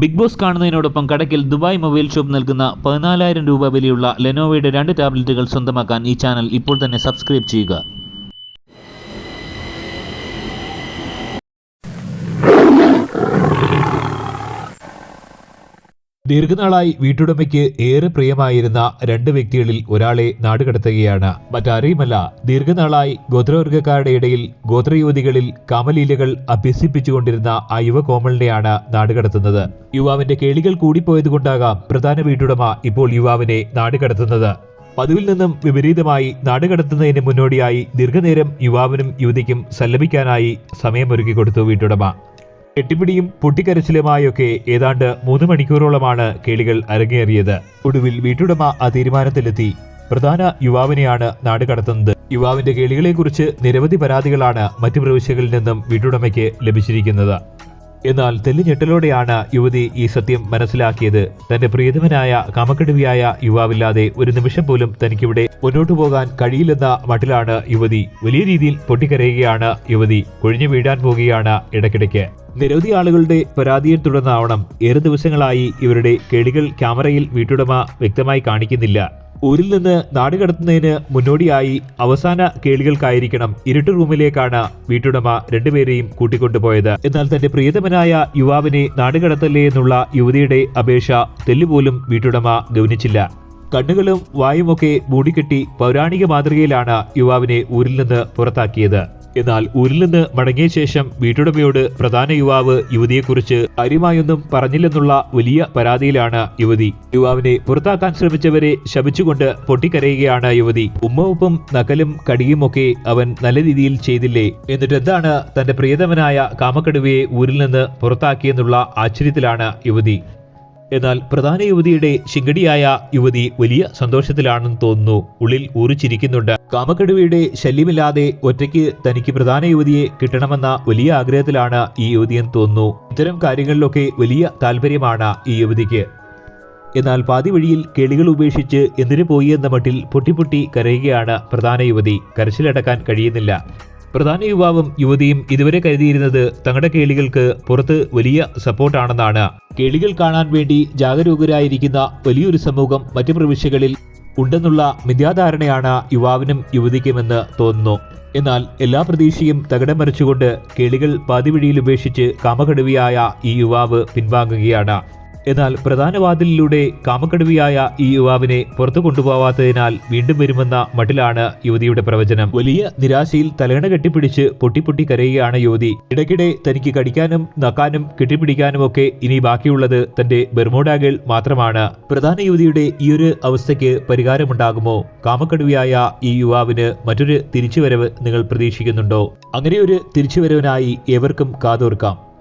Big Boss കാണുന്നതിനോടൊപ്പം കടക്കിൽ Dubai mobile shop നൽകുന്ന പതിനാലായിരം രൂപ വിലയുള്ള ലെനോവയുടെ രണ്ട് ടാബ്ലറ്റുകൾ സ്വന്തമാക്കാൻ ഈ ചാനൽ ഇപ്പോൾ തന്നെ സബ്സ്ക്രൈബ് ചെയ്യുക. ദീർഘനാളായി വീട്ടുടമയ്ക്ക് ഏറെ പ്രിയമായിരുന്ന രണ്ട് വ്യക്തികളിൽ ഒരാളെ നാടുകടത്തുകയാണ്. മറ്റാരെയുമല്ല ദീർഘനാളായി ഗോത്രവർഗക്കാരുടെ ഇടയിൽ ഗോത്രയുവതികളിൽ കാമലീലകൾ അഭ്യസിപ്പിച്ചുകൊണ്ടിരുന്ന ആ യുവകോമളിനെയാണ് നാടുകടത്തുന്നത്. യുവാവിന്റെ കേളികൾ കൂടിപ്പോയതുകൊണ്ടാകാം പ്രധാന വീട്ടുടമ ഇപ്പോൾ യുവാവിനെ നാടുകടത്തുന്നത്. പതിവിൽ നിന്നും വിപരീതമായി നാടുകടത്തുന്നതിന് മുന്നോടിയായി ദീർഘനേരം യുവാവിനും യുവതിക്കും സല്ലപിക്കാനായി സമയമൊരുക്കി കൊടുത്തു വീട്ടുടമ. കെട്ടിപ്പിടിയും പൊട്ടിക്കരച്ചിലുമായൊക്കെ ഏതാണ്ട് മൂന്ന് മണിക്കൂറോളമാണ് കേളികൾ അരങ്ങേറിയത്. ഒടുവിൽ വീട്ടുടമ ആ തീരുമാനത്തിലെത്തി. പ്രധാന യുവാവിനെയാണ് നാട് കടത്തുന്നത്. യുവാവിന്റെ കേളികളെക്കുറിച്ച് നിരവധി പരാതികളാണ് മറ്റു പ്രവിശ്യകളിൽ നിന്നും വീട്ടുടമയ്ക്ക് ലഭിച്ചിരിക്കുന്നത്. എന്നാൽ തെല്ലുഞ്ഞെട്ടലോടെയാണ് യുവതി ഈ സത്യം മനസ്സിലാക്കിയത്. തന്റെ പ്രിയതമനായ കാമക്കെടുവിയായ യുവാവില്ലാതെ ഒരു നിമിഷം പോലും തനിക്കിവിടെ മുന്നോട്ടു പോകാൻ കഴിയില്ലെന്ന മട്ടിലാണ് യുവതി. വലിയ രീതിയിൽ പൊട്ടിക്കരയുകയാണ് യുവതി. കൊഴിഞ്ഞു വീഴാൻ പോകുകയാണ് ഇടയ്ക്കിടയ്ക്ക്. നിരവധി ആളുകളുടെ പരാതിയെ തുടർന്നാവണം. ഏറെ ദിവസങ്ങളായി ഇവരുടെ കേളികൾ ക്യാമറയിൽ വീട്ടുടമ വ്യക്തമായി കാണിക്കുന്നില്ല. ഊരിൽ നിന്ന് നാട് കടത്തുന്നതിന് മുന്നോടിയായി അവസാന കേളികൾക്കായിരിക്കണം ഇരുട്ട് റൂമിലേക്കാണ് വീട്ടുടമ രണ്ടുപേരെയും കൂട്ടിക്കൊണ്ടുപോയത്. എന്നാൽ തന്റെ പ്രിയതമനായ യുവാവിനെ നാടുകടത്തല്ലേ എന്നുള്ള യുവതിയുടെ അപേക്ഷ തെല്ലുപോലും വീട്ടുടമ ഗൗനിച്ചില്ല. കണ്ണുകളും വായുമൊക്കെ മൂടിക്കെട്ടി പൗരാണിക മാതൃകയിലാണ് യുവാവിനെ ഊരിൽ നിന്ന് പുറത്താക്കിയത്. എന്നാൽ ഊരിൽ നിന്ന് മടങ്ങിയ ശേഷം വീട്ടുടമയോട് പ്രധാന യുവാവ് യുവതിയെക്കുറിച്ച് കാര്യമായൊന്നും പറഞ്ഞില്ലെന്നുള്ള വലിയ പരാതിയിലാണ് യുവതി. യുവാവിനെ പുറത്താക്കാൻ ശ്രമിച്ചവരെ ശപിച്ചുകൊണ്ട് പൊട്ടിക്കരയുകയാണ് യുവതി. ഉമ്മവപ്പും നക്കലും കടിയുമൊക്കെ അവൻ നല്ല രീതിയിൽ ചെയ്തില്ലേ? എന്നിട്ടെന്താണ് തന്റെ പ്രിയതമനായ കാമക്കടുവയെ ഊരിൽ നിന്ന് പുറത്താക്കിയെന്നുള്ള ആശ്ചര്യത്തിലാണ് യുവതി. എന്നാൽ പ്രധാന യുവതിയുടെ ശിങ്കടിയായ യുവതി വലിയ സന്തോഷത്തിലാണെന്ന് തോന്നുന്നു. ഉള്ളിൽ ഊറിച്ചിരിക്കുന്നുണ്ട്. കാമക്കടുവയുടെ ശല്യമില്ലാതെ ഒറ്റയ്ക്ക് തനിക്ക് പ്രധാന യുവതിയെ കിട്ടണമെന്ന വലിയ ആഗ്രഹത്തിലാണ് ഈ യുവതിയെന്ന് തോന്നുന്നു. ഇത്തരം കാര്യങ്ങളിലൊക്കെ വലിയ താല്പര്യമാണ് ഈ യുവതിക്ക്. എന്നാൽ പാതി വഴിയിൽ കിളികൾ ഉപേക്ഷിച്ച് എന്തിനു പോയി എന്ന മട്ടിൽ പൊട്ടിപ്പൊട്ടി കരയുകയാണ് പ്രധാന യുവതി. കരച്ചിലടക്കാൻ കഴിയുന്നില്ല. പ്രധാന യുവാവും യുവതിയും ഇതുവരെ കരുതിയിരുന്നത് തങ്ങളുടെ കേളികൾക്ക് പുറത്ത് വലിയ സപ്പോർട്ടാണെന്നാണ്. കേളികൾ കാണാൻ വേണ്ടി ജാഗരൂകരായിരിക്കുന്ന വലിയൊരു സമൂഹം മറ്റു പ്രവിശ്യകളിൽ ഉണ്ടെന്നുള്ള മിഥ്യാധാരണയാണ് യുവാവിനും യുവതിക്കുമെന്ന് തോന്നുന്നു. എന്നാൽ എല്ലാ പ്രതീക്ഷയും തകിടം മറിച്ചുകൊണ്ട് കേളികൾ പാതിവഴിയിൽ ഉപേക്ഷിച്ച് കാമകടുവിയായ ഈ യുവാവ് പിൻവാങ്ങുകയാണ്. എന്നാൽ പ്രധാന വാതിലിലൂടെ കാമക്കടുവിയായ ഈ യുവാവിനെ പുറത്തു കൊണ്ടുപോവാത്തതിനാൽ വീണ്ടും വരുമെന്ന മട്ടിലാണ് യുവതിയുടെ പ്രവചനം. വലിയ നിരാശയിൽ തലേണ കെട്ടിപ്പിടിച്ച് പൊട്ടിപ്പൊട്ടി കരയുകയാണ് യുവതി. ഇടയ്ക്കിടെ തനിക്ക് കടിക്കാനും നക്കാനും കെട്ടിപ്പിടിക്കാനും ഒക്കെ ഇനി ബാക്കിയുള്ളത് തന്റെ ബെർമോഡാഗേൾ മാത്രമാണ്. പ്രധാന യുവതിയുടെ ഈയൊരു അവസ്ഥയ്ക്ക് പരിഹാരമുണ്ടാകുമോ? കാമക്കടുവിയായ ഈ യുവാവിന് മറ്റൊരു തിരിച്ചുവരവ് നിങ്ങൾ പ്രതീക്ഷിക്കുന്നുണ്ടോ? അങ്ങനെയൊരു തിരിച്ചുവരവിനായി ഏവർക്കും കാതോർക്കാം.